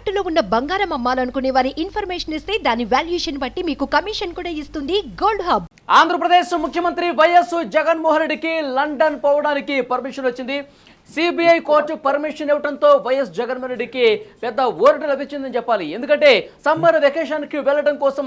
తాకట్టులో ఉన్న బంగారం అమ్మాలనుకునే వారి ఇన్ఫర్మేషన్ ఇస్తే దాని వాల్యుయేషన్ బట్టి మీకు కమిషన్ కూడా ఇస్తుంది గోల్డ్ హబ్. ఆంధ్రప్రదేశ్ ముఖ్యమంత్రి వైఎస్ జగన్మోహన్ రెడ్డికి లండన్ పోవడానికి పర్మిషన్ వచ్చింది. సిబిఐ కోర్టు పర్మిషన్ ఇవ్వడంతో వైఎస్ జగన్మోహన్ రెడ్డికి పెద్ద ఊరట లభించిందని చెప్పాలి. ఎందుకంటే సమ్మర్ వెకేషన్కి వెళ్ళడం కోసం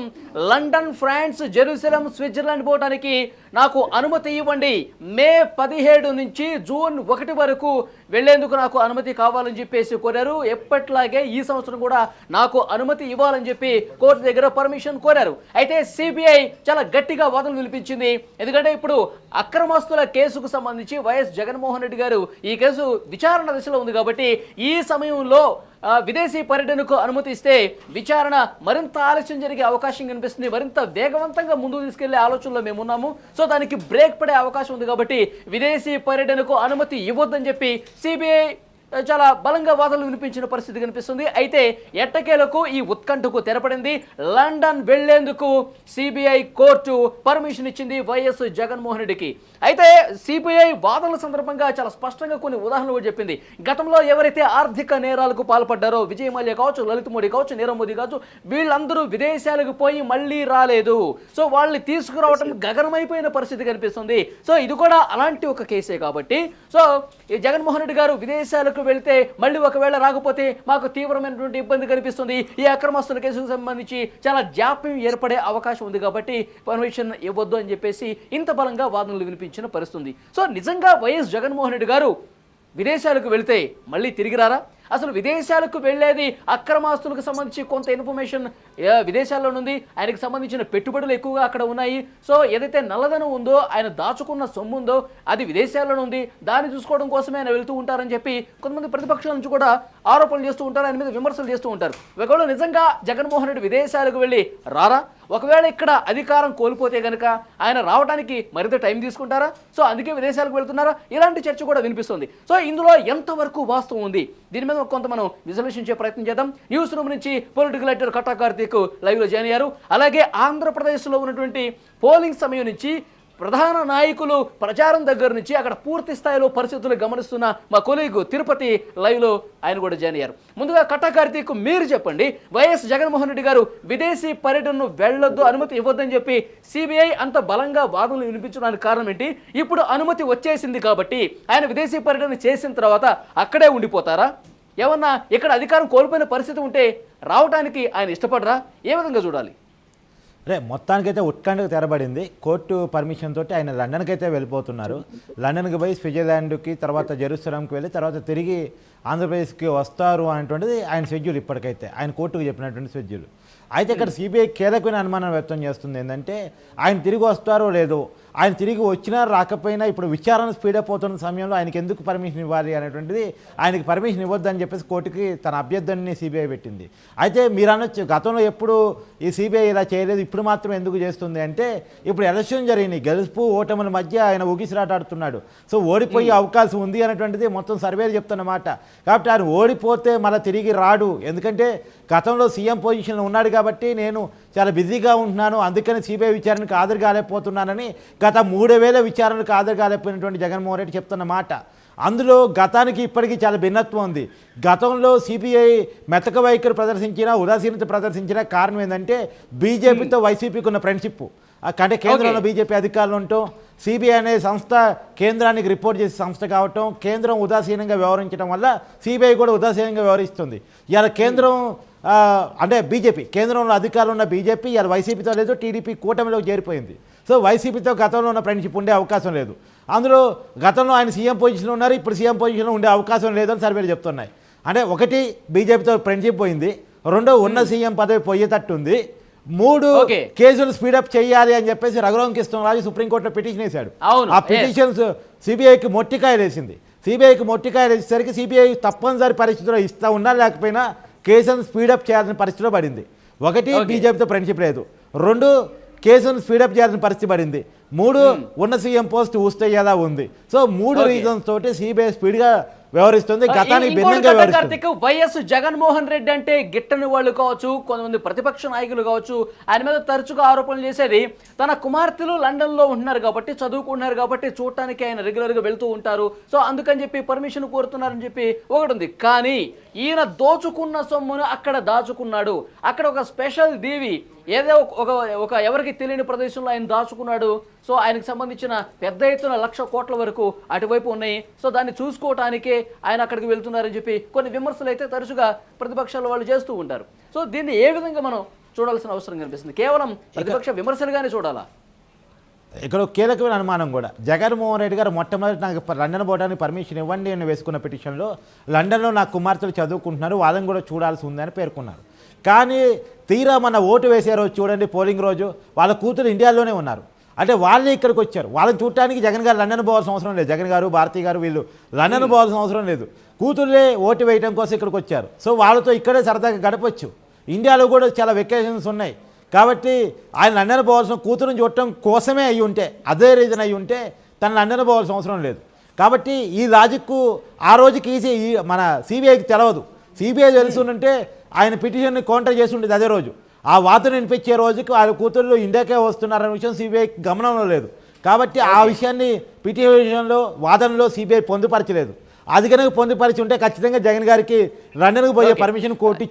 లండన్ ఫ్రాన్స్ జెరూసలం స్విట్జర్లాండ్ పోవడానికి నాకు అనుమతి ఇవ్వండి. మే పదిహేడు నుంచి జూన్ ఒకటి వరకు వెళ్ళేందుకు నాకు అనుమతి కావాలని చెప్పేసి కోరారు. ఎప్పట్లాగే ఈ సంవత్సరం కూడా నాకు అనుమతి ఇవ్వాలని చెప్పి కోర్టు దగ్గర పర్మిషన్ కోరారు. అయితే సిబిఐ చాలా గట్టిగా వాదనలు వినిపించింది. ఎందుకంటే ఇప్పుడు అక్రమస్తుల కేసుకు సంబంధించి వైఎస్ జగన్మోహన్ రెడ్డి గారు ఈ కేసు విచారణ దశలో ఉంది కాబట్టి ఈ సమయంలో విదేశీ పర్యటనకు అనుమతి ఇస్తే విచారణ మరింత ఆలస్యం జరిగే అవకాశం కనిపిస్తుంది. మరింత వేగవంతంగా ముందుకు తీసుకెళ్ళే ఆలోచనలో మేము ఉన్నాము. సో దానికి బ్రేక్ పడే అవకాశం ఉంది కాబట్టి విదేశీ పర్యటనకు అనుమతి ఇవ్వద్దని చెప్పి సిబిఐ చాలా బలంగా వాదనలు వినిపించిన పరిస్థితి కనిపిస్తుంది. అయితే ఎట్టకేలకు ఈ ఉత్కంఠకు తెరపడింది. లండన్ వెళ్ళేందుకు సిబిఐ కోర్టు పర్మిషన్ ఇచ్చింది వైఎస్ జగన్మోహన్ రెడ్డికి. అయితే సిబిఐ వాదనల సందర్భంగా చాలా స్పష్టంగా కొన్ని ఉదాహరణలు చెప్పింది. గతంలో ఎవరైతే ఆర్థిక నేరాలకు పాల్పడ్డారో విజయ్ మల్య కావచ్చు లలిత్ మోడీ కావచ్చు నీరవ్ మోదీ కావచ్చు వీళ్ళందరూ విదేశాలకు పోయి మళ్ళీ రాలేదు. సో వాళ్ళని తీసుకురావటం గగనమైపోయిన పరిస్థితి కనిపిస్తుంది. సో ఇది కూడా అలాంటి ఒక కేసే కాబట్టి. సో ఈ జగన్మోహన్ రెడ్డి గారు విదేశాలకు వెళ్తే మళ్ళీ ఒకవేళ రాకపోతే మాకు తీవ్రమైనటువంటి ఇబ్బంది కనిపిస్తుంది. ఈ అక్రమస్తుల కేసుకు సంబంధించి చాలా జాప్యం ఏర్పడే అవకాశం ఉంది కాబట్టి పర్మిషన్ ఇవ్వద్దు అని చెప్పేసి ఇంత బలంగా వాదనలు వినిపించిన పరిస్థితుంది. సో నిజంగా వైఎస్ జగన్మోహన్ రెడ్డి గారు విదేశాలకు వెళితే మళ్ళీ తిరిగి రారా? అసలు విదేశాలకు వెళ్ళేది అక్రమాస్తులకు సంబంధించి కొంత ఇన్ఫర్మేషన్ విదేశాల్లో ఉంది. ఆయనకు సంబంధించిన పెట్టుబడులు ఎక్కువగా అక్కడ ఉన్నాయి. సో ఏదైతే నల్లధనం ఉందో ఆయన దాచుకున్న సొమ్ము ఉందో అది విదేశాల్లో ఉంది. దాన్ని చూసుకోవడం కోసమే ఆయన వెళ్తూ ఉంటారని చెప్పి కొంతమంది ప్రతిపక్షాల నుంచి కూడా ఆరోపణలు చేస్తూ ఉంటారు. ఆయన మీద విమర్శలు చేస్తూ ఉంటారు. ఒకవేళ నిజంగా జగన్మోహన్ రెడ్డి విదేశాలకు వెళ్ళి రారా? ఒకవేళ ఇక్కడ అధికారం కోల్పోతే గనుక ఆయన రావడానికి మరింత టైం తీసుకుంటారా? సో అందుకే విదేశాలకు వెళ్తున్నారా? ఇలాంటి చర్చ కూడా వినిపిస్తుంది. సో ఇందులో ఎంతవరకు వాస్తవం ఉంది? దీని మీద కొంత మనం విశ్లేషించే ప్రయత్నం చేద్దాం. న్యూస్ రూమ్ నుంచి పొలిటికల్ ఎడిటర్ కట్టా కార్తీక్ లైవ్లో జాయిన్ అయ్యారు. అలాగే ఆంధ్రప్రదేశ్లో ఉన్నటువంటి పోలింగ్ సమయం నుంచి ప్రధాన నాయకులు ప్రచారం దగ్గర నుంచి అక్కడ పూర్తి స్థాయిలో పరిస్థితులు గమనిస్తున్న మా కొలీగు తిరుపతి లైవ్లో ఆయన కూడా జాయిన్ అయ్యారు. ముందుగా కట్టా కార్తీక్ మీరు చెప్పండి వైఎస్ జగన్మోహన్ రెడ్డి గారు విదేశీ పర్యటనను వెళ్ళొద్దు అనుమతి ఇవ్వద్దని చెప్పి సిబిఐ అంత బలంగా వాదనలు వినిపించడానికి కారణం ఏంటి? ఇప్పుడు అనుమతి వచ్చేసింది కాబట్టి ఆయన విదేశీ పర్యటన చేసిన తర్వాత అక్కడే ఉండిపోతారా? ఏమన్నా ఇక్కడ అధికారం కోల్పోయిన పరిస్థితి ఉంటే రావడానికి ఆయన ఇష్టపడరా? ఏ విధంగా చూడాలి? రే మొత్తానికైతే ఉత్కంఠకు తెరబడింది. కోర్టు పర్మిషన్ తోటి ఆయన లండన్కి అయితే వెళ్ళిపోతున్నారు. లండన్కి పోయి స్విట్జర్లాండ్కి తర్వాత జెరూసలంకి వెళ్ళి తర్వాత తిరిగి ఆంధ్రప్రదేశ్కి వస్తారు అనేటువంటిది ఆయన షెడ్యూల్ ఇప్పటికైతే. ఆయన కోర్టుకు చెప్పినటువంటి షెడ్యూల్ అయితే ఇక్కడ సిబిఐ కీలకమైన అనుమానం వ్యక్తం చేస్తుంది ఏంటంటే ఆయన తిరిగి వస్తారో లేదో ఆయన తిరిగి వచ్చినా రాకపోయినా ఇప్పుడు విచారణ స్పీడప్ అవుతున్న సమయంలో ఆయనకి ఎందుకు పర్మిషన్ ఇవ్వాలి అనేటువంటిది ఆయనకి పర్మిషన్ ఇవ్వద్దని చెప్పేసి కోర్టుకి తన అభ్యర్థనని సిబిఐ పెట్టింది. అయితే మీరు అనొచ్చు గతంలో ఎప్పుడు ఈ సిబిఐ ఇలా చేయలేదు ఇప్పుడు మాత్రం ఎందుకు చేస్తుంది అంటే ఇప్పుడు ఎలక్షన్ జరిగినాయి గెలుపు ఓటముల మధ్య ఆయన ఊగిసిరాటాడుతున్నాడు సో ఓడిపోయే అవకాశం ఉంది అనేటువంటిది మొత్తం సర్వేలు చెప్తున్నమాట కాబట్టి ఆయన ఓడిపోతే మళ్ళీ తిరిగి రాడు. ఎందుకంటే గతంలో సీఎం పొజిషన్లో ఉన్నాడు కాబట్టి నేను చాలా బిజీగా ఉంటున్నాను. అందుకని సిబిఐ విచారణకు హాజరు కాలేకపోతున్నానని గత మూడు వేల విచారణకు హాజరు కాలేకపోయినటువంటి జగన్మోహన్ రెడ్డి చెప్తున్న మాట. అందులో గతానికి ఇప్పటికీ చాలా భిన్నత్వం ఉంది. గతంలో సిబిఐ మెతక వైఖరి ప్రదర్శించిన ఉదాసీనత ప్రదర్శించిన కారణం ఏంటంటే బీజేపీతో వైసీపీకి ఉన్న ఫ్రెండ్షిప్. అంటే కేంద్రంలో బీజేపీ అధికారులు ఉండటం సిబిఐ అనే సంస్థ కేంద్రానికి రిపోర్ట్ చేసే సంస్థ కావటం కేంద్రం ఉదాసీనంగా వ్యవహరించడం వల్ల సిబిఐ కూడా ఉదాసీనంగా వ్యవహరిస్తుంది. ఇలా కేంద్రం అంటే బీజేపీ కేంద్రంలో అధికారంలో ఉన్న బీజేపీ ఇలా వైసీపీతో లేదు టీడీపీ కూటమిలోకి చేరిపోయింది. సో వైసీపీతో గతంలో ఉన్న ఫ్రెండ్షిప్ ఉండే అవకాశం లేదు. అందులో గతంలో ఆయన సీఎం పొజిషన్లో ఉన్నారు ఇప్పుడు సీఎం పొజిషన్లో ఉండే అవకాశం లేదని సర్వేలు చెప్తున్నాయి. అంటే ఒకటి బీజేపీతో ఫ్రెండ్షిప్ పోయింది. రెండో ఉన్న సీఎం పదవి పోయేటట్టు ఉంది మూడు. కేసులు స్పీడప్ చేయాలి అని చెప్పేసి రఘురామ్ కృష్ణరాజు సుప్రీంకోర్టులో పిటిషన్ వేశాడు. ఆ. పిటిషన్స్ సిబిఐకి మొట్టికాయలు వేసింది సిబిఐకి మొట్టికాయలు వేసేసరికి సిబిఐ తప్పనిసరి పరిస్థితిలో ఇస్తా ఉన్నా లేకపోయినా కేసును స్పీడప్ చేయాల్సిన పరిస్థితిలో పడింది. ఒకటి. బీజేపీతో ఫ్రెండ్షిప్ లేదు. రెండు కేసును స్పీడప్ చేయాల్సిన పరిస్థితి పడింది. మూడు ఉన్న సీఎం పోస్ట్ ఊస్తే ఎలా ఉంది? సో మూడు. రీజన్స్ తోటి సిబిఐ స్పీడ్గా వ్యవహరిస్తుంది. గతానికి భిన్నంగా కార్తీక్ వైఎస్ జగన్మోహన్ రెడ్డి అంటే గిట్టని వాళ్ళు కావచ్చు కొంతమంది ప్రతిపక్ష నాయకులు కావచ్చు ఆయన మీద తరచుగా ఆరోపణలు చేసేది తన కుమార్తెలు లండన్లో ఉంటున్నారు కాబట్టి చదువుకుంటున్నారు కాబట్టి చూడటానికి ఆయన రెగ్యులర్గా వెళ్తూ ఉంటారు. సో అందుకని చెప్పి పర్మిషన్ కోరుతున్నారని చెప్పి ఒకటి ఉంది. కానీ ఈయన దోచుకున్న సొమ్మును అక్కడ దాచుకున్నాడు. అక్కడ ఒక స్పెషల్ దీవి ఏదో ఒక ఒక ఎవరికి తెలియని ప్రదేశంలో ఆయన దాచుకున్నాడు. సో ఆయనకు సంబంధించిన పెద్ద ఎత్తున లక్ష కోట్ల వరకు అటువైపు ఉన్నాయి. సో దాన్ని చూసుకోవటానికే ఆయన అక్కడికి వెళ్తున్నారని చెప్పి కొన్ని విమర్శలు అయితే తరచుగా ప్రతిపక్షాల వాళ్ళు చేస్తూ ఉంటారు. సో దీన్ని ఏ విధంగా మనం చూడాల్సిన అవసరం కనిపిస్తుంది? కేవలం ప్రతిపక్ష విమర్శలుగానే చూడాలా? ఇక్కడ కీలకమైన అనుమానం కూడా. జగన్మోహన్ రెడ్డి గారు మొట్టమొదటి నాకు లండన్ పోవడానికి పర్మిషన్ ఇవ్వండి అని వేసుకున్న పిటిషన్లో లండన్లో నా కుమార్తెలు చదువుకుంటున్నారు వాదం కూడా చూడాల్సి ఉందని పేర్కొన్నారు. కానీ తీరా మన ఓటు వేసే రోజు చూడండి పోలింగ్ రోజు వాళ్ళ కూతురు ఇండియాలోనే ఉన్నారు. అంటే వాళ్ళే ఇక్కడికి వచ్చారు. వాళ్ళని చూడటానికి జగన్ గారు లండన్ పోవాల్సిన అవసరం లేదు. జగన్ గారు భారతి గారు వీళ్ళు లండన్ పోవాల్సిన అవసరం లేదు. కూతుర్లే ఓటు వేయడం కోసం ఇక్కడికి వచ్చారు. సో వాళ్ళతో ఇక్కడే సరదాగా గడపచ్చు. ఇండియాలో కూడా చాలా వెకేషన్స్ ఉన్నాయి. కాబట్టి ఆయన లండన్ పోవాల్సిన కూతురుని చూడటం కోసమే అయి ఉంటే అదే రీజన్ అయి ఉంటే తను లండన్ పోవాల్సిన అవసరం లేదు. కాబట్టి ఈ లాజిక్కు ఆ రోజుకి ఈజీ మన సిబిఐకి తెలవదు. సిబిఐ తెలుసుంటే ఆయన పిటిషన్ని కౌంటర్ చేసి ఉండేది అదే రోజు. ఆ వార్తను వినిపించే రోజుకి వాళ్ళ కూతుళ్ళు ఇండియాకే వస్తున్నారనే విషయం సిబిఐ గమనంలో లేదు. కాబట్టి ఆ విషయాన్ని పిటిషన్లో వాదనలో సిబిఐ పొందుపరచలేదు. అది కనుక పొందుపరిచి ఉంటే ఖచ్చితంగా జగన్ గారికి లండన్కి పోయే పర్మిషన్ కోర్టు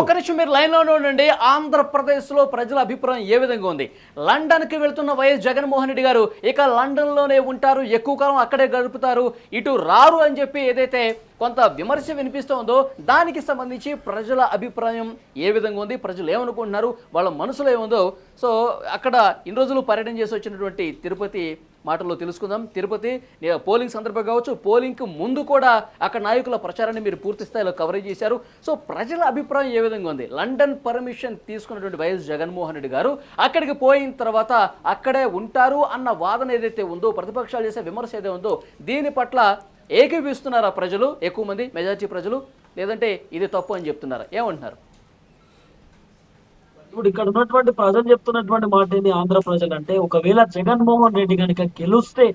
ఒక్క నిమిషం మీరు లైన్లోనే ఉండండి. ఆంధ్రప్రదేశ్లో ప్రజల అభిప్రాయం ఏ విధంగా ఉంది? లండన్కి వెళ్తున్న వైఎస్ జగన్మోహన్ రెడ్డి గారు ఇక లండన్లోనే ఉంటారు ఎక్కువ కాలం అక్కడే గడుపుతారు ఇటు రారు అని చెప్పి ఏదైతే కొంత విమర్శ వినిపిస్తోందో దానికి సంబంధించి ప్రజల అభిప్రాయం ఏ విధంగా ఉంది? ప్రజలు ఏమనుకుంటున్నారు? వాళ్ళ మనసులో ఏముందో? సో అక్కడ ఇన్ని రోజులు పర్యటన చేసి వచ్చినటువంటి తిరుపతి మాటల్లో తెలుసుకుందాం. తిరుపతి పోలింగ్ సందర్భం కావచ్చు. పోలింగ్కి ముందు కూడా అక్కడ నాయకుల ప్రచారాన్ని మీరు పూర్తి స్థాయిలో కవరేజ్ చేశారు. సో ప్రజల అభిప్రాయం ఏ విధంగా ఉంది? లండన్ పర్మిషన్ తీసుకున్నటువంటి వైఎస్ జగన్మోహన్ రెడ్డి గారు అక్కడికి పోయిన తర్వాత అక్కడే ఉంటారు అన్న వాదన ఏదైతే ఉందో ప్రతిపక్షాలు చేసే విమర్శ ఏదైతే ఉందో దీని పట్ల ఏకీపిస్తున్నారా ప్రజలు? ఎక్కువ మంది మెజార్టీ ప్రజలు? లేదంటే ఇది తప్పు అని చెప్తున్నారా? ఏమంటున్నారు? ఇప్పుడు ఇక్కడ ఉన్నటువంటి ప్రజలు చెప్తున్నటువంటి మాట ఏంది? ఆంధ్ర ప్రజలు అంటే ఒకవేళ జగన్మోహన్ రెడ్డి కనుక గెలుస్తే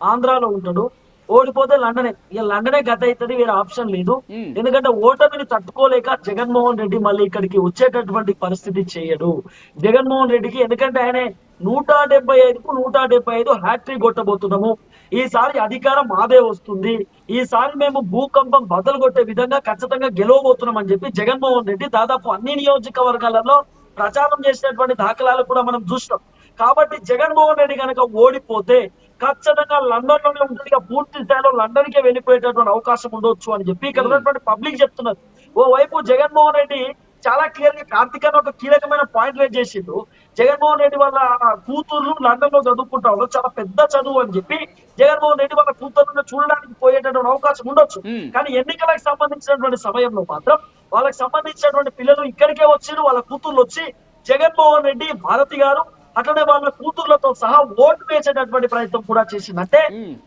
ఆంధ్రాలో ఉంటాడు ఓడిపోతే లండనే. ఇక లండనే గత అవుతుంది వేరే ఆప్షన్ లేదు. ఎందుకంటే ఓటమిని తట్టుకోలేక జగన్మోహన్ రెడ్డి మళ్ళీ ఇక్కడికి వచ్చేటటువంటి పరిస్థితి చేయడు. జగన్మోహన్ రెడ్డికి ఎందుకంటే ఆయన నూట డెబ్బై ఐదుకు నూట డెబ్బై ఐదు హ్యాట్రిక్ కొట్టబోతున్నాము. ఈసారి అధికారం మాదే వస్తుంది. ఈసారి మేము భూకంపం బదులు కొట్టే విధంగా ఖచ్చితంగా గెలవబోతున్నాం అని చెప్పి జగన్మోహన్ రెడ్డి దాదాపు అన్ని నియోజకవర్గాలలో ప్రచారం చేసినటువంటి దాఖలాలు కూడా మనం చూస్తాం కాబట్టి జగన్మోహన్ రెడ్డి కనుక ఓడిపోతే ఖచ్చితంగా లండన్లోనే ఉంటుంది పూర్తి స్థాయిలో లండన్ కే వెళ్ళిపోయేటటువంటి అవకాశం ఉండొచ్చు అని చెప్పి ఇక్కడ ఉన్నటువంటి పబ్లిక్ చెప్తున్నారు. ఓ వైపు జగన్మోహన్ రెడ్డి చాలా క్లియర్గా కార్తీక్ ఒక కీలకమైన పాయింట్ రేట్ చేసిండు. జగన్మోహన్ రెడ్డి వాళ్ళ కూతుర్లు లండన్లో చదువుకుంటా ఉన్నారు చాలా పెద్ద చదువు అని చెప్పి జగన్మోహన్ రెడ్డి వాళ్ళ కూతుర్లను చూడడానికి పోయేటటువంటి అవకాశం ఉండొచ్చు. కానీ ఎన్నికలకు సంబంధించినటువంటి సమయంలో మాత్రం వాళ్ళకి సంబంధించినటువంటి పిల్లలు ఇక్కడికే వచ్చి వాళ్ళ కూతుర్లు వచ్చి జగన్మోహన్ రెడ్డి భారతి గారు అట్లనే వాళ్ళ కూతుర్లతో సహా ఓటు వేసేటటువంటి ప్రయత్నం కూడా చేసిందంటే.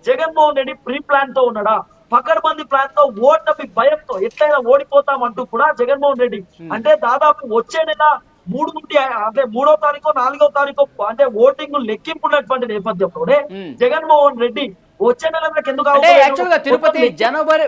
జగన్మోహన్ రెడ్డి ప్రీ ప్లాన్తో ఉన్నాడా పకడ్బందీ ప్లాన్తో ఓటమి భయంతో ఎట్లయినా ఓడిపోతాం అంటూ కూడా జగన్మోహన్ రెడ్డి అంటే దాదాపు వచ్చే నెల మూడు నుండి అంటే మూడో తారీఖు నాలుగో తారీఖు అంటే ఓటింగ్ లెక్కింపు ఉన్నటువంటి నేపథ్యంలోనే. జగన్మోహన్ రెడ్డి వచ్చే నెల ఎందుకు తిరుపతి జనవరి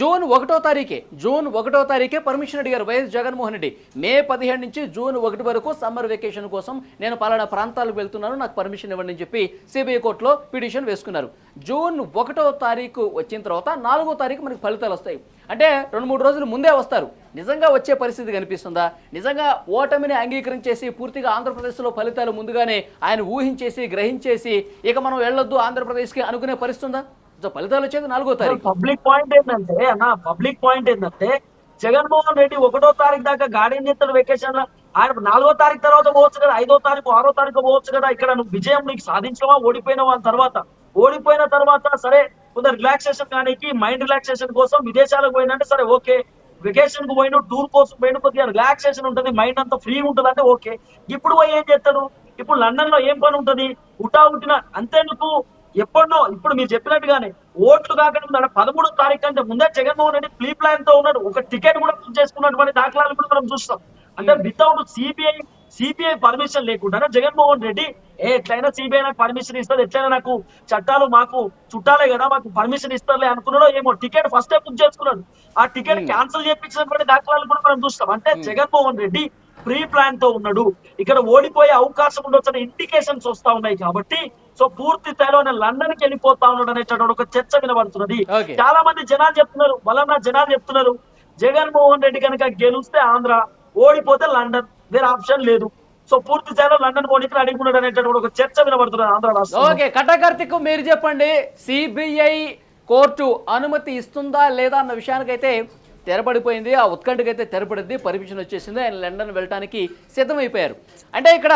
జూన్ ఒకటో తారీఖే జూన్ ఒకటో తారీఖే పర్మిషన్ అడిగారు వైఎస్ జగన్మోహన్ రెడ్డి. మే పదిహేడు నుంచి జూన్ ఒకటి వరకు సమ్మర్ వెకేషన్ కోసం నేను పలానా ప్రాంతాలకు వెళ్తున్నాను నాకు పర్మిషన్ ఇవ్వండి అని చెప్పి సిబిఐ కోర్టులో పిటిషన్ వేసుకున్నారు. జూన్ ఒకటో తారీఖు వచ్చిన తర్వాత నాలుగో తారీఖు మనకి ఫలితాలు వస్తాయి. అంటే రెండు మూడు రోజులు ముందే వస్తారు. నిజంగా వచ్చే పరిస్థితి కనిపిస్తుందా? నిజంగా ఓటమిని అంగీకరించేసి పూర్తిగా ఆంధ్రప్రదేశ్లో ఫలితాలు ముందుగానే ఆయన ఊహించేసి గ్రహించేసి ఇక మనం వెళ్ళొద్దు ఆంధ్రప్రదేశ్కి అనుకునే పరిస్థితుందా సో ఫలితాలు వచ్చేది నాలుగో తారీఖు. పబ్లిక్ పాయింట్ ఏంటంటే అన్న పబ్లిక్ పాయింట్ ఏంటంటే జగన్మోహన్ రెడ్డి ఒకటో తారీఖు దాకా గార్డెన్ చేస్తాడు వెకేషన్లో ఆయన నాలుగో తారీఖు తర్వాత పోవచ్చు కదా ఐదో తారీఖు ఆరో తారీఖు పోవచ్చు కదా ఇక్కడ నువ్వు విజయం నీకు సాధించవా ఓడిపోయినావా తర్వాత? ఓడిపోయిన తర్వాత సరే కొంత రిలాక్సేషన్ కానీ మైండ్ రిలాక్సేషన్ కోసం విదేశాలకు పోయినంటే సరే ఓకే. వెకేషన్కు పోయిన టూర్ కోసం పోయిన కొద్దిగా రిలాక్సేషన్ ఉంటుంది మైండ్ అంతా ఫ్రీ ఉంటుంది అంటే ఓకే. ఇప్పుడు పోయి ఏం చేస్తాడు ఇప్పుడు లండన్లో ఏం పని ఉంటుంది? ఉటా ఉట్టిన అంతేందుకు? ఎప్పుడో ఇప్పుడు మీరు చెప్పినట్టుగానే ఓట్లు కాకుండా పదమూడో తారీఖు అంటే ముందే జగన్మోహన్ రెడ్డి ప్రీ ప్లాన్తో ఉన్నాడు. ఒక టికెట్ కూడా బుక్ చేసుకున్నటువంటి దాఖలాలు కూడా మనం చూస్తాం. అంటే వితౌట్ సిబిఐ సిబిఐ పర్మిషన్ లేకుండా జగన్మోహన్ రెడ్డి ఏ ఎట్లయినా సిబిఐ నాకు పర్మిషన్ ఇస్తుంది ఎట్లయినా నాకు చట్టాలు మాకు చుట్టాలే కదా మాకు పర్మిషన్ ఇస్తారులే అనుకున్నాడో ఏమో టికెట్ ఫస్ట్ బుక్ చేసుకున్నాడు. ఆ టికెట్ Hmm. క్యాన్సిల్ చేయించినటువంటి దాఖలాలు కూడా మనం చూస్తాం. అంటే జగన్మోహన్ రెడ్డి ప్రీ ప్లాన్తో ఉన్నాడు. ఇక్కడ ఓడిపోయే అవకాశం ఉండొచ్చని ఇండికేషన్స్ వస్తా ఉన్నాయి కాబట్టి సో పూర్తి స్థాయిలో లండన్కి వెళ్ళిపోతా ఉన్నాడు అనేటటువంటి ఒక చర్చ వినబడుతున్నది. చాలా మంది జనాలు చెప్తున్నారు వలన జనాలు చెప్తున్నారు జగన్మోహన్ రెడ్డి కనుక గెలిస్తే ఆంధ్ర ఓడిపోతే లండన్ వేరే ఆప్షన్ లేదు. సో పూర్తి స్థాయిలో లండన్ పోనీకి అడుగున్నాడు అనేటటువంటి ఒక చర్చ వినబడుతున్నది ఆంధ్ర రాష్ట్రంలో. ఓకే కటకార్తిక్ మీరు చెప్పండి సిబిఐ కోర్టు అనుమతి ఇస్తుందా లేదా అన్న విషయానికైతే తెరపడిపోయింది ఆ ఉత్కంఠకైతే తెరపడింది పర్మిషన్ వచ్చేసింది ఆయన లండన్ వెళ్ళడానికి సిద్ధమైపోయారు. అంటే ఇక్కడ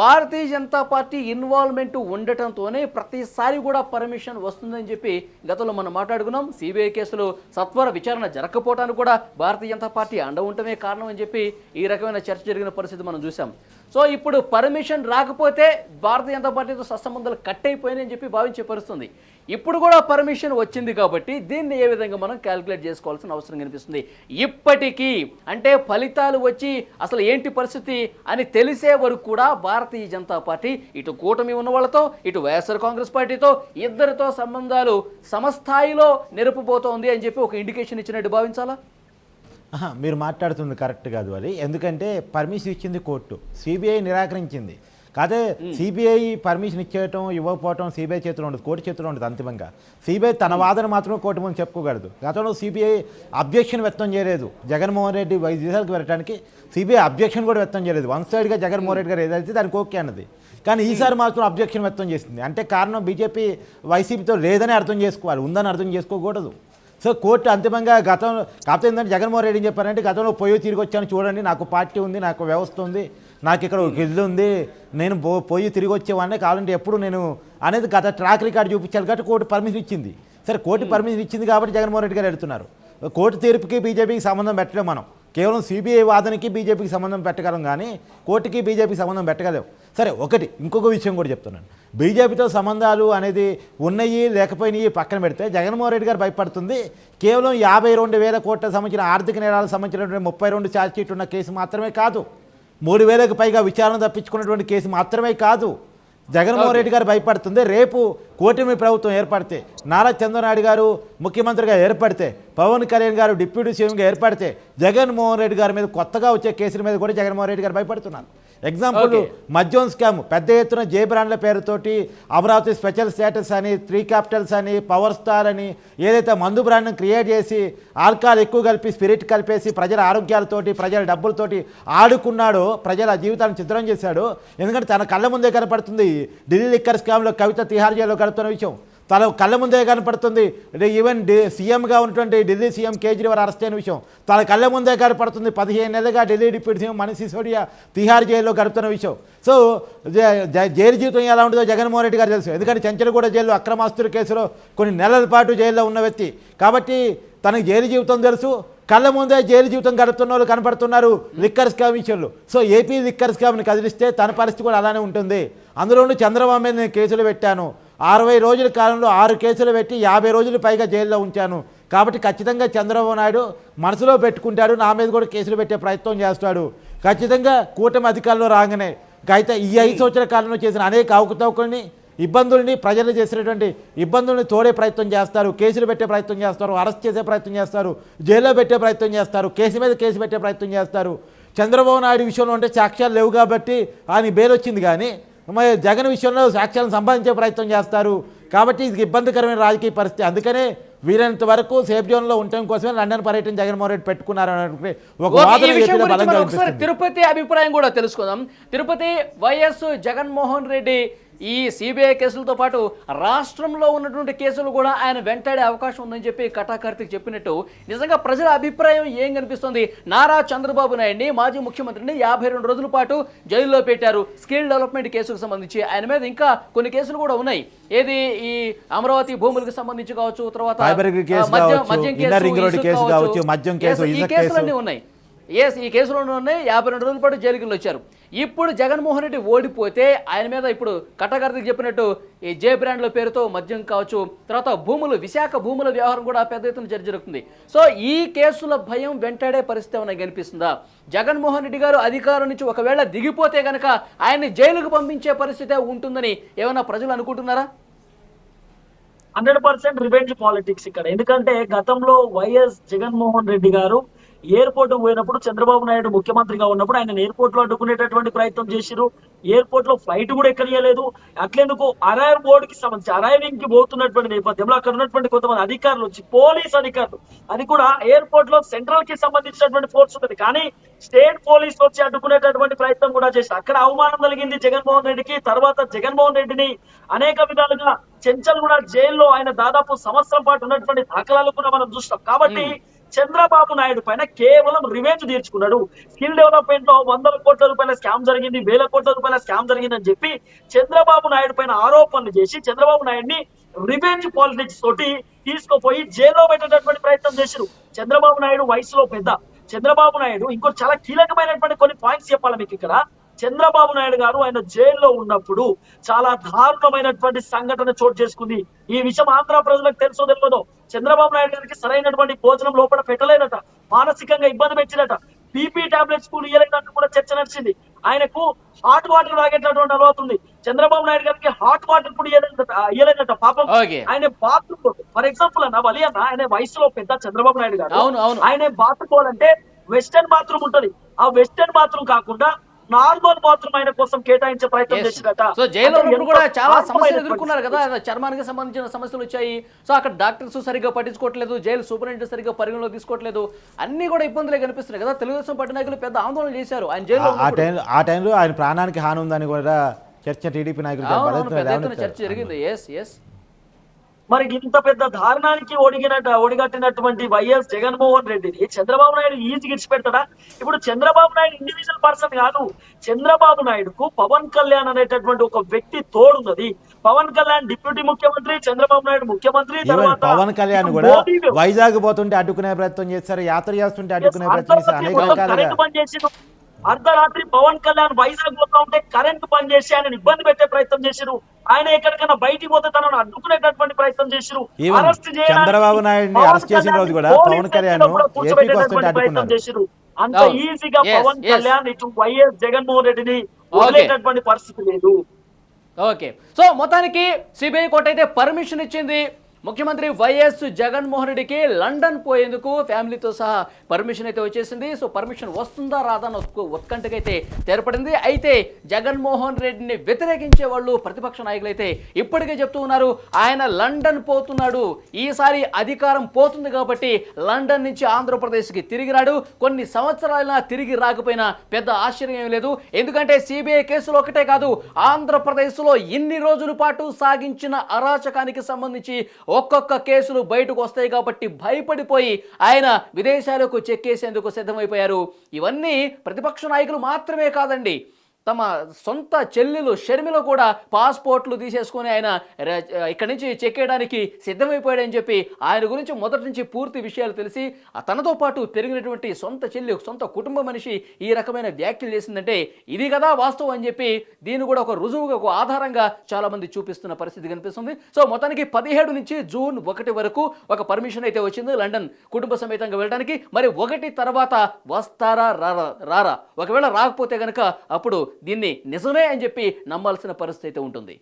భారతీయ జనతా పార్టీ ఇన్వాల్వ్మెంట్ ఉండటంతోనే ప్రతిసారి కూడా పర్మిషన్ వస్తుందని చెప్పి గతంలో మనం మాట్లాడుకున్నాం. సిబిఐ కేసులు సత్వర విచారణ జరగకపోవడానికి కూడా భారతీయ జనతా పార్టీ అండ ఉండటమే కారణం అని చెప్పి ఈ రకమైన చర్చ జరిగిన పరిస్థితి మనం చూసాం సో ఇప్పుడు పర్మిషన్ రాకపోతే భారతీయ జనతా పార్టీతో సత్సంబంధాలు కట్ అయిపోయినాయని చెప్పి భావించే పరిస్థితుంది. ఇప్పుడు కూడా పర్మిషన్ వచ్చింది కాబట్టి దీన్ని ఏ విధంగా మనం క్యాలిక్యులేట్ చేసుకోవాల్సిన అవసరం కనిపిస్తుంది. ఇప్పటికీ అంటే ఫలితాలు వచ్చి అసలు ఏంటి పరిస్థితి అని తెలిసే వరకు కూడా భారతీయ జనతా పార్టీ ఇటు కూటమి ఉన్న వాళ్ళతో ఇటు వైఎస్ఆర్ కాంగ్రెస్ పార్టీతో ఇద్దరితో సంబంధాలు సమస్థాయిలో నిరపబోతోంది అని చెప్పి ఒక ఇండికేషన్ ఇచ్చినట్టు భావించాలా? మీరు మాట్లాడుతుంది కరెక్ట్ కాదు అది. ఎందుకంటే పర్మిషన్ ఇచ్చింది కోర్టు. సిబిఐ నిరాకరించింది. కాదే సిబిఐ పర్మిషన్ ఇచ్చేయటం ఇవ్వకపోవటం సిబిఐ చేతిలో ఉండదు కోర్టు చేతిలో ఉండదు అంతిమంగా. సిబిఐ తన వాదన మాత్రమే కోర్టు ముందు చెప్పుకోగలదు. గతంలో సిబిఐ అబ్జెక్షన్ వ్యక్తం చేయలేదు. జగన్మోహన్ రెడ్డి వైద్యశాలకు వెళ్ళడానికి సిబిఐ అబ్జెక్షన్ కూడా వ్యక్తం చేయలేదు. వన్ సైడ్గా జగన్మోహన్ రెడ్డి గారు ఏదైతే దానికి ఓకే అన్నది. కానీ ఈసారి మాత్రం అబ్జెక్షన్ వ్యక్తం చేసింది. అంటే కారణం బీజేపీ వైసీపీతో లేదని అర్థం చేసుకోవాలి. ఉందని అర్థం చేసుకోకూడదు. సో కోర్టు అంతిమంగా గతం కాకపోతే ఏంటంటే జగన్మోహన్ రెడ్డి చెప్పారంటే గతంలో పోయి తిరిగి వచ్చాను చూడండి నాకు పార్టీ ఉంది నాకు వ్యవస్థ ఉంది నాకు ఇక్కడ ఒక ఇల్లు ఉంది నేను పో పోయి తిరిగి వచ్చేవాడిని కావాలంటే ఎప్పుడు నేను అనేది గత ట్రాక్ రికార్డు చూపించాలి కాబట్టి కోర్టు పర్మిషన్ ఇచ్చింది. సరే కోర్టు పర్మిషన్ ఇచ్చింది కాబట్టి జగన్మోహన్ రెడ్డి గారు వెళ్తున్నారు కోర్టు తీర్పుకి బీజేపీకి సంబంధం పెట్టలేం మనం. కేవలం సిబిఐ వాదనకి బీజేపీకి సంబంధం పెట్టగలం కానీ కోర్టుకి బీజేపీకి సంబంధం పెట్టగలేం సరే ఒకటి ఇంకొక విషయం కూడా చెప్తున్నాను. బీజేపీతో సంబంధాలు అనేది ఉన్నాయి లేకపోయినాయి పక్కన పెడితే జగన్మోహన్ రెడ్డి గారు భయపడుతుంది. కేవలం యాభై రెండు వేల కోట్ల సంబంధించిన ఆర్థిక నేరాలకు సంబంధించినటువంటి ముప్పై రెండు ఛార్జ్షీట్ ఉన్న కేసు మాత్రమే కాదు. మూడు వేలకు పైగా విచారణ తప్పించుకున్నటువంటి కేసు మాత్రమే కాదు. జగన్మోహన్ రెడ్డి గారు భయపడుతుంది. రేపు కూటమి ప్రభుత్వం ఏర్పడితే నారా చంద్రనాయుడు గారు ముఖ్యమంత్రిగా ఏర్పడితే పవన్ కళ్యాణ్ గారు డిప్యూటీ సీఎంగా ఏర్పడితే జగన్మోహన్ రెడ్డి గారి మీద కొత్తగా వచ్చే కేసుల మీద కూడా జగన్మోహన్ రెడ్డి గారు భయపడుతున్నారు. ఎగ్జాంపుల్. మద్యం స్కామ్ పెద్ద ఎత్తున జే బ్రాండ్ల పేరుతోటి అమరావతి స్పెషల్ స్టేటస్ అని త్రీ క్యాపిటల్స్ అని పవర్ స్టార్ అని ఏదైతే మందు బ్రాండ్ని క్రియేట్ చేసి ఆల్కహాల్ ఎక్కువ కలిపి స్పిరిట్ కలిపేసి ప్రజల ఆరోగ్యాలతోటి ప్రజల డబ్బులతోటి ఆడుకున్నాడో ప్రజల జీవితాన్ని చిత్రం చేశాడు ఎందుకంటే తన కళ్ళ ముందే కనపడుతుంది ఢిల్లీ లిక్కర్ స్కామ్లో కవిత తిహార్ జైల్లో గడుపుతున్న విషయం తన కళ్ళ ముందే కనపడుతుంది. ఈవెన్ డి సీఎంగా ఉన్నటువంటి ఢిల్లీ సీఎం కేజ్రీవాల్ అరెస్ట్ అయిన విషయం. తన కళ్ళ ముందే కనపడుతుంది. పదిహేను నెలలుగా ఢిల్లీ డిప్యూటీ సీఎం మనీష్ సిసోడియా తిహార్ జైల్లో గడుపుతున్న విషయం. సో జ- జైలు జీవితం ఎలా ఉంటుందో జగన్మోహన్ రెడ్డి గారు తెలుసు. ఎందుకంటే చెంచలగూడ జైల్లో అక్రమాస్తుల కేసులో కొన్ని నెలల పాటు జైల్లో ఉన్న వ్యక్తి. కాబట్టి తనకు జైలు జీవితం తెలుసు. కళ్ళ ముందే జైలు జీవితం గడుపుతున్న వాళ్ళు కనపడుతున్నారు లిక్కర్ స్కామ్ విషయంలో. సో ఏపీ లిక్కర్ స్కామ్ని కదిలిస్తే తన పరిస్థితి కూడా అలానే ఉంటుంది. అందులోనూ చంద్రబాబు మీద నేను కేసులు పెట్టాను. అరవై రోజుల కాలంలో ఆరు కేసులు పెట్టి యాభై రోజులు పైగా జైల్లో ఉంచాను. కాబట్టి ఖచ్చితంగా చంద్రబాబు నాయుడు మనసులో పెట్టుకుంటాడు నా మీద కూడా కేసులు పెట్టే ప్రయత్నం చేస్తాడు. ఖచ్చితంగా కూటమి అధికారంలో రాగానే అయితే ఈ ఐదు సంవత్సరాల కాలంలో చేసిన అనేక అవకతవకల్ని ఇబ్బందుల్ని ప్రజలు చేసినటువంటి ఇబ్బందుల్ని తోడే ప్రయత్నం చేస్తారు. కేసులు పెట్టే ప్రయత్నం చేస్తారు అరెస్ట్ చేసే ప్రయత్నం చేస్తారు జైల్లో పెట్టే ప్రయత్నం చేస్తారు కేసు మీద కేసు పెట్టే ప్రయత్నం చేస్తారు. చంద్రబాబు నాయుడు విషయంలో అంటే సాక్ష్యాలు లేవు కాబట్టి ఆయన బెయిల్ వచ్చింది కానీ మరి జగన్ విషయంలో సాక్ష్యాలను సంపాదించే ప్రయత్నం చేస్తారు. కాబట్టి ఇది ఇబ్బందికరమైన రాజకీయ పరిస్థితి. అందుకనే వీలైనంత వరకు సేఫ్ జోన్లో ఉండటం కోసమే లండన్ పర్యటన జగన్మోహన్ రెడ్డి పెట్టుకున్నారు. తిరుపతి అభిప్రాయం కూడా తెలుసుకుందాం. తిరుపతి వైఎస్ జగన్మోహన్ రెడ్డి ఈ సిబిఐ కేసులతో పాటు రాష్ట్రంలో ఉన్నటువంటి కేసులు కూడా ఆయన వెంటాడే అవకాశం ఉందని చెప్పి కటా కార్తిక్ చెప్పినట్టు నిజంగా ప్రజల అభిప్రాయం ఏం కనిపిస్తుంది? నారా చంద్రబాబు నాయుడిని మాజీ ముఖ్యమంత్రిని యాభై రెండు రోజుల పాటు జైల్లో పెట్టారు. స్కిల్ డెవలప్మెంట్ కేసుకు సంబంధించి ఆయన మీద ఇంకా కొన్ని కేసులు కూడా ఉన్నాయి. ఏది ఈ అమరావతి భూములకు సంబంధించి కావచ్చు తర్వాత మద్యం- కేసు మద్యం కేసు, ఈ కేసులన్నీ కేసు. ఉన్నాయి. ఎస్ ఈ కేసులోనే యాభై రెండు రోజుల పాటు జైలుకి వచ్చారు. ఇప్పుడు జగన్మోహన్ రెడ్డి ఓడిపోతే ఆయన మీద ఇప్పుడు కట్టగారికి చెప్పినట్టు ఈ జే బ్రాండ్ల పేరుతో మద్యం కావచ్చు తర్వాత భూములు విశాఖ భూముల వ్యవహారం కూడా పెద్ద ఎత్తున చర్చ జరుగుతుంది. సో ఈ కేసుల భయం వెంటాడే పరిస్థితి ఏమైనా కనిపిస్తుందా? జగన్మోహన్ రెడ్డి గారు అధికారం నుంచి ఒకవేళ దిగిపోతే కనుక ఆయన్ని జైలుకు పంపించే పరిస్థితే ఉంటుందని ఏమైనా ప్రజలు అనుకుంటున్నారా? హండ్రెడ్ పర్సెంట్ రివెంజ్ పాలిటిక్స్ ఇక్కడ. ఎందుకంటే గతంలో వైఎస్ జగన్మోహన్ రెడ్డి గారు ఎయిర్పోర్ట్ పోయినప్పుడు చంద్రబాబు నాయుడు ముఖ్యమంత్రిగా ఉన్నప్పుడు ఆయన ఎయిర్పోర్ట్లో అడ్డుకునేటటువంటి ప్రయత్నం చేసిరు ఎయిర్పోర్ట్లో ఫ్లైట్ కూడా ఎక్కనియలేదు అట్లెందుకు? అరైవ్ బోర్డు కి సంబంధించి అరైవింగ్కి పోతున్నటువంటి నేపథ్యంలో అక్కడ ఉన్నటువంటి కొంతమంది అధికారులు వచ్చి పోలీస్ అధికారులు అది కూడా ఎయిర్పోర్ట్లో సెంట్రల్కి సంబంధించినటువంటి ఫోర్స్ ఉంటుంది కానీ స్టేట్ పోలీస్ వచ్చి అడ్డుకునేటటువంటి ప్రయత్నం కూడా చేశారు అక్కడ అవమానం కలిగింది జగన్మోహన్ రెడ్డికి తర్వాత జగన్మోహన్ రెడ్డిని అనేక విధాలుగా చెంచల్ కూడా జైల్లో ఆయన దాదాపు సంవత్సరం పాటు ఉన్నటువంటి దాఖలాలు కూడా మనం చూస్తాం. కాబట్టి చంద్రబాబు నాయుడు పైన కేవలం రివెంజ్ తీర్చుకున్నాడు. స్కిల్ డెవలప్మెంట్లో వందల కోట్ల రూపాయల స్కామ్ జరిగింది వేల కోట్ల రూపాయల స్కామ్ జరిగిందని చెప్పి చంద్రబాబు నాయుడు పైన ఆరోపణలు చేసి చంద్రబాబు నాయుడిని రివెంజ్ పాలిటిక్స్ తోటి తీసుకుపోయి జైల్లో పెట్టేటటువంటి ప్రయత్నం చేశారు. చంద్రబాబు నాయుడు వయసులో పెద్ద. చంద్రబాబు నాయుడు ఇంకో చాలా కీలకమైనటువంటి కొన్ని పాయింట్స్ చెప్పాలి మీకు ఇక్కడ. చంద్రబాబు నాయుడు గారు ఆయన జైల్లో ఉన్నప్పుడు చాలా దారుణమైనటువంటి సంఘటన చోటు చేసుకుంది. ఈ విషయం ఆంధ్ర ప్రజలకు తెలుసో తెలియదో చంద్రబాబు నాయుడు గారికి సరైనటువంటి భోజనం లోపల పెట్టలేదట. మానసికంగా ఇబ్బంది పెట్టినట బీపీ టాబ్లెట్స్ కూడా ఇయ్యలేదంటూ కూడా చర్చ నడిచింది. ఆయనకు హాట్ వాటర్ తాగేటటువంటి అలవాటు ఉంది. చంద్రబాబు నాయుడు గారికి హాట్ వాటర్ కూడా ఇయ్యలేదట పాపం ఆయన బాత్రూమ్ ఫర్ ఎగ్జాంపుల్ అన్న వలి అన్న ఆయన వయసులో పెద్ద చంద్రబాబు నాయుడు గారు. ఆయన బాత్రూమ్ పోవాలంటే వెస్టర్న్ బాత్రూమ్ ఉంటది. ఆ వెస్టర్న్ బాత్రూమ్ కాకుండా నార్మల్ బాత్రూమ్ ఆయన కోసం కేటాయించే ప్రయత్నం. చేసినట సో జైల్లో కూడా చాలా సమస్యలు ఎదుర్కొన్నారు కదా. చర్మానికి సంబంధించిన సమస్యలు వచ్చాయి. సో అక్కడ డాక్టర్స్ సరిగ్గా పట్టించుకోవట్లేదు. జైలు సూపరింటెండెంట్ సరిగ్గా పరిగణలో తీసుకోవట్లేదు. అన్ని కూడా ఇబ్బందులే కనిపిస్తున్నాయి కదా. తెలుగుదేశం పార్టీ నాయకులు పెద్ద ఆందోళన చేశారు. ఆయన జైల్లో ఆ- ఆ. టైంలో ఆ టైంలో ఆయన ప్రాణానికి హాని ఉందని కూడా చర్చ టీడీపీ నాయకులు. చర్చ జరిగింది. ఎస్ ఎస్ మరి ఇంత పెద్ద దారుణానికి ఒడిగినట్టు ఒడిగట్టినటువంటి వైఎస్ జగన్మోహన్ రెడ్డిని చంద్రబాబు నాయుడు ఈజీ పెడతాడా ఇప్పుడు చంద్రబాబు నాయుడు ఇండివిజువల్ పర్సన్ కాదు. చంద్రబాబు నాయుడుకు పవన్ కళ్యాణ్ అనేటటువంటి ఒక వ్యక్తి తోడున్నది. పవన్ కళ్యాణ్ డిప్యూటీ ముఖ్యమంత్రి చంద్రబాబు నాయుడు ముఖ్యమంత్రి పవన్ కళ్యాణ్ కూడా వైజాగ్ పోతుంటే అడ్డుకునే ప్రయత్నం చేస్తారు యాత్ర చేస్తుంటే అడ్డుకునే ప్రయత్నం చేస్తారు. అర్ధరాత్రి పవన్ కళ్యాణ్ వైజాగ్ పోతా ఉంటే కరెంట్ బంద్ చేసి ఆయన ఇబ్బంది పెట్టే ప్రయత్నం చేసిరు ఆయన ఎక్కడికైనా బయటికి పోతే తనను అడ్డుకునేటటువంటి ప్రయత్నం Even arrest Chandrababu Pavan arrest చేసిన రోజు కూడా పవన్ కళ్యాణ్ కూర్చోబెట్టేటటువంటి ప్రయత్నం. చేసిరు అంత. ఈజీగా Yes, పవన్. కళ్యాణ్ ఇటు వైఎస్ జగన్మోహన్ రెడ్డిని వదిలేటటువంటి పరిస్థితి లేదు ఓకే సో మొత్తానికి సిబిఐ కోర్టు అయితే పర్మిషన్ ఇచ్చింది ముఖ్యమంత్రి వైఎస్ జగన్మోహన్ రెడ్డికి లండన్ పోయేందుకు ఫ్యామిలీతో సహా పర్మిషన్ అయితే వచ్చేసింది. సో పర్మిషన్ వస్తుందా రాదా అని ఉత్కంఠకైతే తెరపడింది. అయితే జగన్మోహన్ రెడ్డిని వ్యతిరేకించే వాళ్ళు ప్రతిపక్ష నాయకులు అయితే ఇప్పటికే చెప్తూ ఉన్నారు. ఆయన లండన్ పోతున్నాడు. ఈసారి అధికారం పోతుంది కాబట్టి లండన్ నుంచి ఆంధ్రప్రదేశ్కి తిరిగి రాడు. కొన్ని సంవత్సరాలైనా తిరిగి రాకపోయినా పెద్ద ఆశ్చర్యం ఏం లేదు. ఎందుకంటే సిబిఐ కేసులు ఒకటే కాదు. ఆంధ్రప్రదేశ్లో ఇన్ని రోజుల పాటు సాగించిన అరాచకానికి సంబంధించి ఒక్కొక్క కేసులు బయటకు వస్తాయి కాబట్టి భయపడిపోయి ఆయన విదేశాలకు చెక్కేసేందుకు సిద్ధమైపోయారు. ఇవన్నీ ప్రతిపక్ష నాయకులు మాత్రమే కాదండి. తమ సొంత చెల్లెలు షర్మిలో కూడా పాస్పోర్ట్లు తీసేసుకొని ఆయన ఇక్కడి నుంచి చెక్కేయడానికి సిద్ధమైపోయాడని చెప్పి ఆయన గురించి మొదటి నుంచి పూర్తి విషయాలు తెలిసి ఆ తనతో పాటు పెరిగినటువంటి సొంత చెల్లి సొంత కుటుంబ మనిషి ఈ రకమైన వ్యాఖ్యలు చేసిందంటే ఇది కదా వాస్తవం అని చెప్పి దీన్ని కూడా ఒక రుజువుగా ఒక ఆధారంగా చాలామంది చూపిస్తున్న పరిస్థితి కనిపిస్తుంది. సో మొత్తానికి పదిహేడు నుంచి జూన్ ఒకటి వరకు ఒక పర్మిషన్ అయితే వచ్చింది లండన్ కుటుంబ సమేతంగా వెళ్ళడానికి. మరి ఒకటి తర్వాత వస్తారా రారా రారా? ఒకవేళ రాకపోతే కనుక అప్పుడు దీన్ని నిజమే అని చెప్పి నమ్మాల్సిన పరిస్థితి అయితే ఉంటుంది.